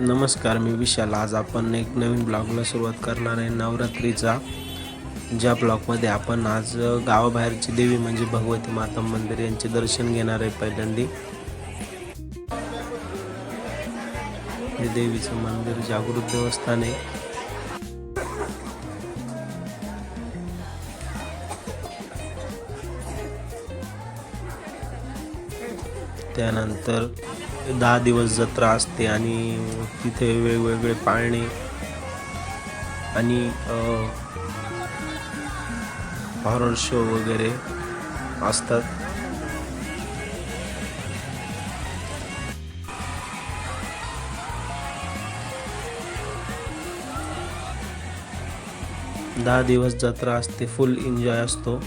नमस्कार मी विशाल. आज आपण एक नवीन ब्लॉगला सुरुवात करणार आहे. नवरात्रीचा ज्या ब्लॉगमध्ये आपण आज गावाबाहेरची देवी म्हणजे भगवती माता मंदिर यांचे दर्शन घेणार आहे पहिल्यांदी. हे म्हणजे देवीचं मंदिर जागृत देवस्थान आहे. त्यानंतर दहा दिवस जत्रा असते आणि तिथे वेगवेगळे पाळणे आणि हॉरर शो वगैरे असतात. दहा दिवस जत्रा असते फुल एन्जॉय असतो.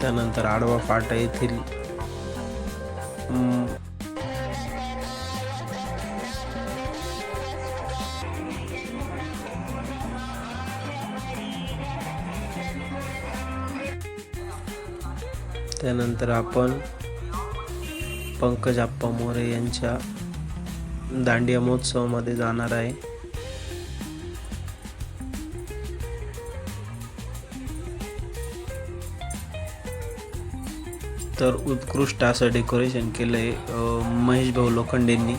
त्यानंतर आडवा फाटा येथील त्यानंतर आपण पंकज आप्पा मोरे यांच्या दांडिया महोत्सवामध्ये जाणार आहे. तर उत्कृष्ट असं डेकोरेशन केलं आहे महेश भाऊ लोखंडेंनी.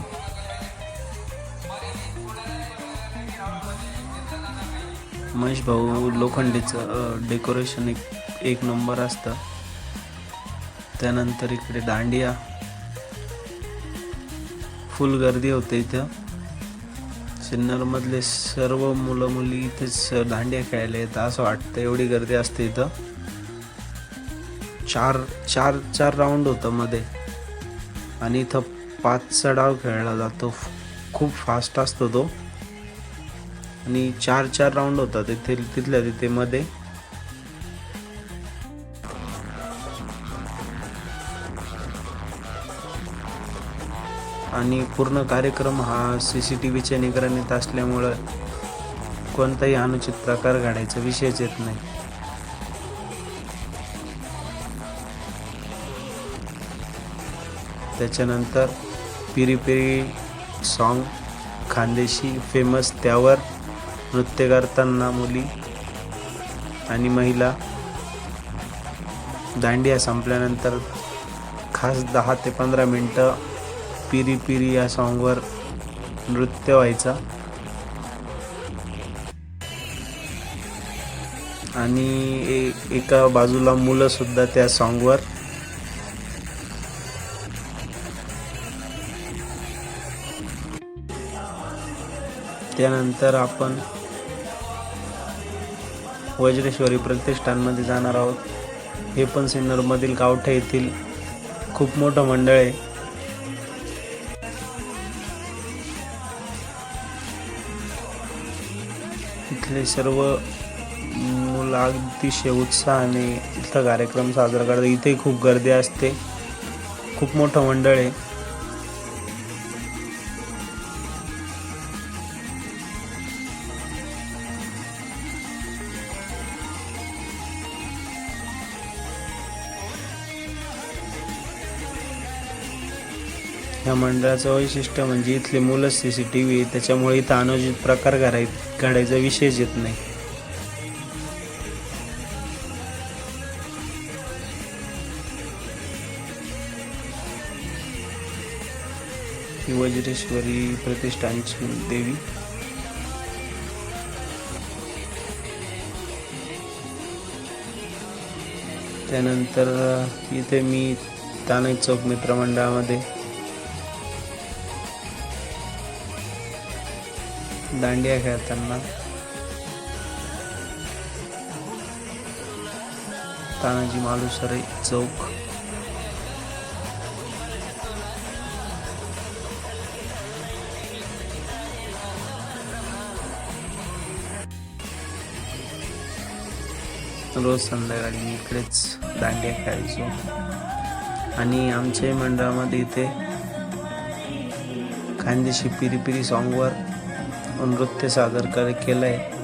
महेश भाऊ लोखंडेचं डेकोरेशन एक एक नंबर असतं. त्यानंतर इकडे दांडिया. फुल गर्दी होते इथं. सिन्नरमधले सर्व मुलं मुली इथेच दांडिया खेळायला येतात असं वाटतं. एवढी गर्दी असते इथं. चार चार चार राऊंड होतं मध्ये. आणि इथं पाचचा डाव खेळला जातो. खूप फास्ट असतो तो. आणि चार चार राऊंड होतात तिथे तिथल्या तिथे मध्ये. आणि पूर्ण कार्यक्रम हा सी सी टी व्हीच्या निगराणीत असल्यामुळं कोणताही अनुचित प्रकार घडायचा विषयच येत नाही. त्याच्यानंतर पिरी पिरी सॉन्ग खानदेशी फेमस त्यावर नृत्य करताना मुली आणि महिला दांडिया संपल्यानंतर खास दहा ते पंधरा मिनटं पिरी पिरी या सॉन्गवर नृत्य व्हायचा. आणि ए- एका बाजूला मुलंसुद्धा त्या सॉन्गवर त्यानंतर आपण वज्रेश्वरी प्रतिष्ठानमध्ये जाणार आहोत. हे पण सिन्नरमधील गावठे येथील खूप मोठं मंडळ आहे. इथले सर्व मुलं अतिशय उत्साहाने इथला कार्यक्रम साजरा करतात. इथे खूप गर्दी असते. खूप मोठं मंडळ आहे. या मंडळाचं वैशिष्ट्य म्हणजे इथले मुलं सी सी टी व्ही त्याच्यामुळे इथं अनुचित प्रकार घडाय घडायचा विषयच येत नाही. ही वज्रेश्वरी प्रतिष्ठानची देवी. त्यानंतर इथे मी तानाई चौक मित्रमंडळामध्ये दांडिया खेळताना. तानाजी मालुसरे चौक. रोज संध्याकाळी मी इकडेच दांडिया खेळायचो. आणि आमच्याही मंडळामध्ये इथे खानदेशी पिरी पिरी सॉंगवर नृत्य सादर कर केलं आहे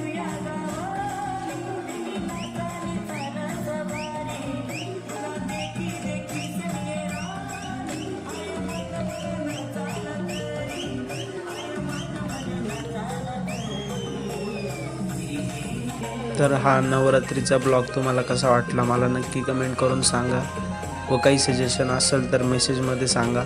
तर हा नवरात्रीचा ब्लॉग तुम्हाला कसा वाटला? मला नक्की कमेंट करून सांगा. व काही सजेशन असेल तर मेसेजमध्ये सांगा.